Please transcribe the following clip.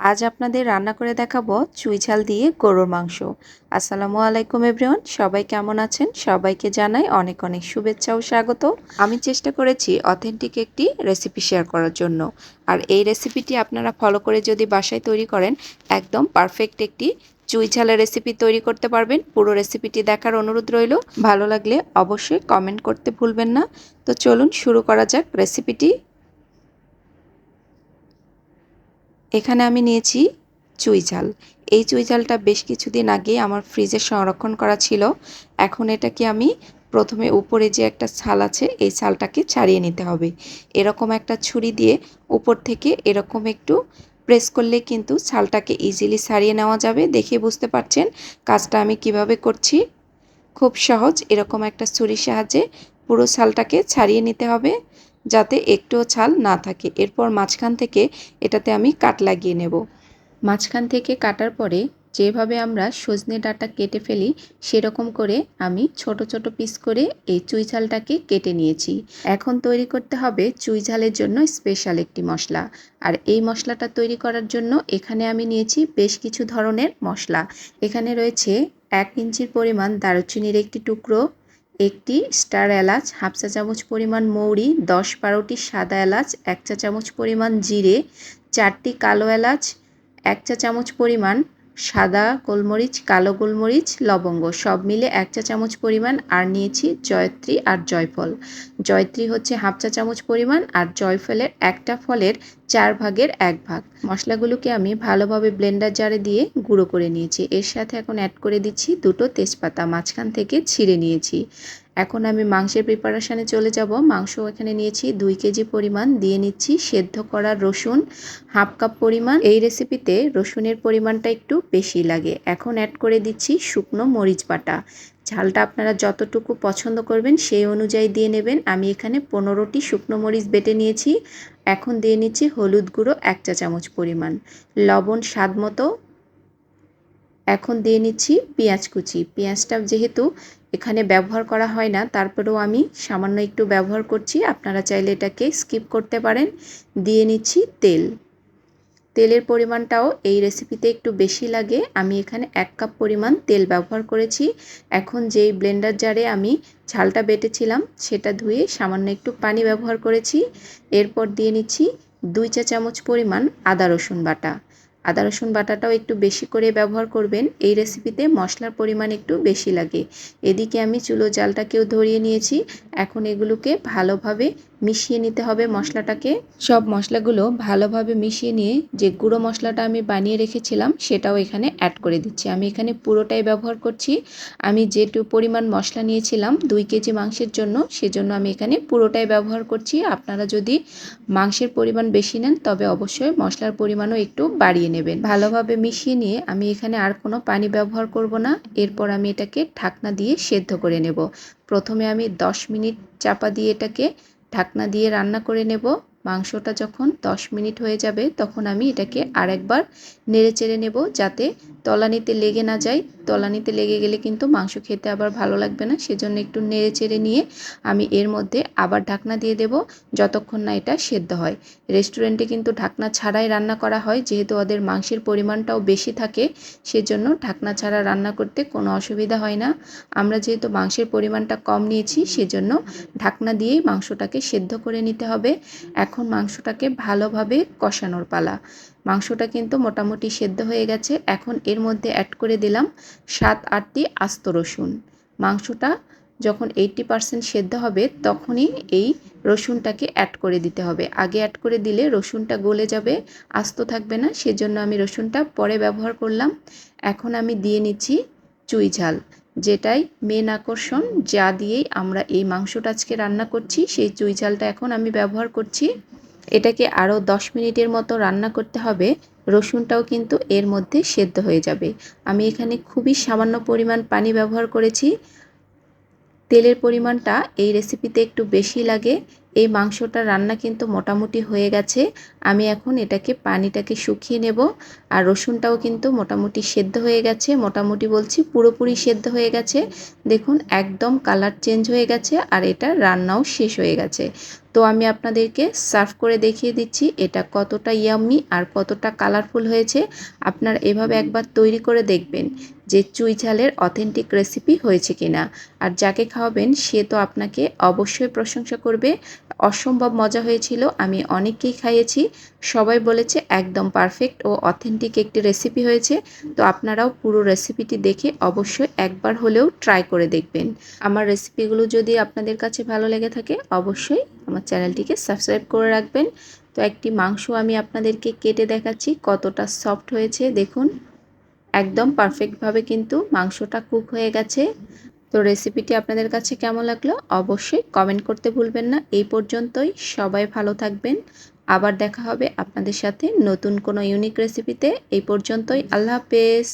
আজ আপনাদের রান্না করে দেখাবো চুই ঝাল দিয়ে গরুর মাংস। আসসালামু আলাইকুম এভরিওয়ান সবাই কেমন আছেন? সবাইকে জানাই অনেক অনেক শুভেচ্ছা ও স্বাগত। আমি চেষ্টা করেছি অথেন্টিক একটি রেসিপি শেয়ার করার জন্য। আর এই রেসিপিটি আপনারা ফলো করে যদি বাসায় তৈরি করেন, একদম পারফেক্ট একটি চুই রেসিপি তৈরি করতে পারবেন। পুরো রেসিপিটি দেখার অনুরোধ রইল। ভালো লাগলে অবশ্যই কমেন্ট করতে ভুলবেন না। তো চলুন শুরু করা যাক রেসিপিটি এখানে আমি নিয়েছি চুই ঝাল এই চুই ঝালটা বেশ কিছুদিন আগে আমার ফ্রিজে সংরক্ষণ করা ছিল। এখন এটাকে আমি প্রথমে উপরে যে একটা ছাল আছে, এই ছালটাকে ছাড়িয়ে নিতে হবে। এরকম একটা ছুরি দিয়ে উপর থেকে এরকম একটু প্রেস করলে কিন্তু ছালটাকে ইজিলি ছাড়িয়ে নেওয়া যাবে। দেখে বুঝতে পারছেন কাজটা আমি কীভাবে করছি? খুব সহজ, এরকম একটা ছুরির সাহায্যে পুরো ছালটাকে ছাড়িয়ে নিতে হবে। যাতে একটুও ছাল না থাকে। এরপর মাঝখান থেকে এটাতে আমি কাট লাগিয়ে নেব। মাঝখান থেকে কাটার পরে যেভাবে আমরা সজনে ডাটা কেটে ফেলি, সেরকম করে আমি ছোট ছোট পিস করে এই চুই ঝালটাকে কেটে নিয়েছি। এখন তৈরি করতে হবে চুই ঝালের জন্য স্পেশাল একটি মশলা। আর এই মশলাটা তৈরি করার জন্য এখানে আমি নিয়েছি বেশ কিছু ধরনের মশলা। এখানে রয়েছে এক ইঞ্চির পরিমাণ দারুচিনির একটি টুকরো একটি স্টার এলাচ, হাফ চা চামচ পরিমাণ মৌরি, দশ বারোটি সাদা এলাচ, এক চা চামচ পরিমাণ জিরে, চারটি কালো এলাচ, এক চা চামচ পরিমাণ সাদা গোলমরিচ, কালো গোলমরিচ, লবঙ্গ, সব মিলে এক চা চামচ পরিমাণ। আর নিয়েছি জয়ত্রী আর জয়ফল। জয়ত্রী হচ্ছে হাফ চা চামচ পরিমাণ আর জয়ফলের একটা ফলের চার ভাগের এক ভাগ। মশলাগুলোকে আমি ভালোভাবে ব্লেন্ডার জারে দিয়ে গুঁড়ো করে নিয়েছি। এর সাথে এখন অ্যাড করে দিচ্ছি দুটো তেজপাতা। মাঝখান থেকে ছিঁড়ে নিয়েছি। এখন আমি মাংসের প্রিপারেশানে চলে যাব। মাংস এখানে নিয়েছি দুই কেজি পরিমাণ, দিয়ে নিচ্ছি সেদ্ধ করা রসুন, হাফ কাপ পরিমাণ। এই রেসিপিতে রসুনের পরিমাণটা একটু বেশি লাগে। এখন অ্যাড করে দিচ্ছি শুকনো মরিচ বাটা। ঝালটা আপনারা যতটুকু পছন্দ করবেন সেই অনুযায়ী দিয়ে নেবেন। আমি এখানে পনেরোটি শুকনো মরিচ বেটে নিয়েছি। এখন দিয়ে নিচ্ছি হলুদ গুঁড়ো এক চা চামচ পরিমাণ। লবণ স্বাদ মতো এখন দিয়ে নিচ্ছি পেঁয়াজ কুচি। পেঁয়াজটা যেহেতু এখানে ব্যবহার করা হয় না, তারপরেও আমি সামান্য একটু ব্যবহার করছি। আপনারা চাইলে এটাকে স্কিপ করতে পারেন। দিয়ে নিচ্ছি তেল। তেলের পরিমাণটাও এই রেসিপিতে একটু বেশি লাগে। আমি এখানে এক কাপ পরিমাণ তেল ব্যবহার করেছি। এখন যেই ব্লেন্ডার জারে আমি ঝালটা বেটেছিলাম, সেটা ধুয়ে সামান্য একটু পানি ব্যবহার করেছি। এরপর দিয়ে নিচ্ছি দুই চা চামচ পরিমাণ আদা রসুন বাটা। আদা, রসুন বাটাটাও একটু বেশি করে ব্যবহার করবেন। এই রেসিপিতে মশলার পরিমাণ একটু বেশি লাগে। এদিকে আমি চুলো জালটাকেও ধরিয়ে নিয়েছি। এখন এগুলোকে ভালোভাবে মিশিয়ে নিতে হবে মশলাটাকে। সব মশলাগুলো ভালোভাবে মিশিয়ে নিয়ে যে গুঁড়ো মশলাটা আমি বানিয়ে রেখেছিলাম, সেটাও এখানে অ্যাড করে দিচ্ছি। আমি এখানে পুরোটাই ব্যবহার করছি। আমি যেটু পরিমাণ মশলা নিয়েছিলাম, দুই কেজি মাংসের জন্য, সেজন্য আমি এখানে পুরোটাই ব্যবহার করছি। আপনারা যদি মাংসের পরিমাণ বেশি নেন, তবে অবশ্যই মশলার পরিমাণও একটু বাড়িয়ে নেবেন। ভালোভাবে মিশিয়ে নিয়ে আমি এখানে আর কোনো পানি ব্যবহার করব না। এরপর আমি এটাকে ঢাকনা দিয়ে সেদ্ধ করে নেব। প্রথমে আমি 10 মিনিট চাপা দিয়ে এটাকে ঢাকনা দিয়ে রান্না করে নেব। মাংসটা যখন 10 মিনিট হয়ে যাবে, তখন আমি এটাকে আরেকবার নেড়ে চেড়ে নেব যাতে তলানিতে লেগে না যায়। তলানিতে লেগে গেলে কিন্তু মাংস খেতে আবার ভালো লাগবে না। সেজন্য একটু নেড়ে চেড়ে নিয়ে আমি এর মধ্যে আবার ঢাকনা দিয়ে দেব যতক্ষণ না এটা সেদ্ধ হয়। রেস্টুরেন্টে কিন্তু ঢাকনা ছাড়াই রান্না করা হয়। যেহেতু ওদের মাংসের পরিমাণটাও বেশি থাকে, সেজন্য ঢাকনা ছাড়া রান্না করতে কোনো অসুবিধা হয় না। আমরা যেহেতু মাংসের পরিমাণটা কম নিয়েছি, সেজন্য ঢাকনা দিয়েই মাংসটাকে সেদ্ধ করে নিতে হবে। এখন মাংসটাকে ভালোভাবে কষানোর পালা। মাংসটা কিন্তু মোটামুটি সেদ্ধ হয়ে গেছে। এখন এর মধ্যে অ্যাড করে দিলাম সাত, আটটি আস্ত রসুন। মাংসটা যখন এইটটি পারসেন্ট সেদ্ধ হবে তখনই এই রসুনটাকে অ্যাড করে দিতে হবে। আগে অ্যাড করে দিলে রসুনটা গলে যাবে, আস্ত থাকবে না, সেজন্য আমি রসুনটা পরে ব্যবহার করলাম। এখন আমি দিয়ে নিচ্ছি চুই ঝাল, যেটাই মেন আকর্ষণ, যা দিয়েই আমরা এই মাংসটা আজকে রান্না করছি, সেই চুই ঝালটা এখন আমি ব্যবহার করছি। এটাকে আরও দশ মিনিটের মতো রান্না করতে হবে। রসুনটাও কিন্তু এর মধ্যে সেদ্ধ হয়ে যাবে। আমি এখানে খুবই সামান্য পরিমাণ পানি ব্যবহার করেছি। তেলের পরিমাণটা এই রেসিপিতে একটু বেশি লাগে। এই মাংসটা রান্না কিন্তু মোটামুটি হয়ে গেছে। আমি এখন এটাকে পানিটাকে শুকিয়ে নেব। আর রসুনটাও কিন্তু মোটামুটি সেদ্ধ হয়ে গেছে। মোটামুটি বলছি পুরোপুরি সেদ্ধ হয়ে গেছে। দেখুন, একদম কালার চেঞ্জ হয়ে গেছে আর এটা রান্নাও শেষ হয়ে গেছে। তো আমি আপনাদেরকে সার্ভ করে দেখিয়ে দিচ্ছি এটা কতটা ইয়াম্মি আর কতটা কালারফুল হয়েছে। আপনার এভাবে একবার তৈরি করে দেখবেন যে চুই ঝালের অথেন্টিক রেসিপি হয়েছে কিনা। আর যাকে খাওয়াবেন সে তো আপনাকে অবশ্যই প্রশংসা করবে। অসম্ভব মজা হয়েছিল, আমি অনেককেই খাইয়েছি। সবাই বলেছে একদম পারফেক্ট ও অথেন্টিক একটি রেসিপি হয়েছে। তো আপনারাও পুরো রেসিপিটি দেখে অবশ্যই একবার হলেও ট্রাই করে দেখবেন। আমার রেসিপিগুলো যদি আপনাদের কাছে ভালো লেগে থাকে, অবশ্যই আমার চ্যানেলটিকে সাবস্ক্রাইব করে রাখবেন। তো একটি মাংস আমি আপনাদেরকে কেটে দেখাচ্ছি, কতটা সফট হয়েছে। দেখুন, একদম পারফেক্টভাবে কিন্তু মাংসটা কুক হয়ে গেছে। তো রেসিপিটি আপনাদের কাছে কেমন লাগল অবশ্যই কমেন্ট করতে ভুলবেন না। এই পর্যন্তই। সবাই ভালো থাকবেন। আবার দেখা হবে আপনাদের সাথে নতুন কোনো ইউনিক রেসিপিতে এই পর্যন্তই। আল্লাহ হাফেজ।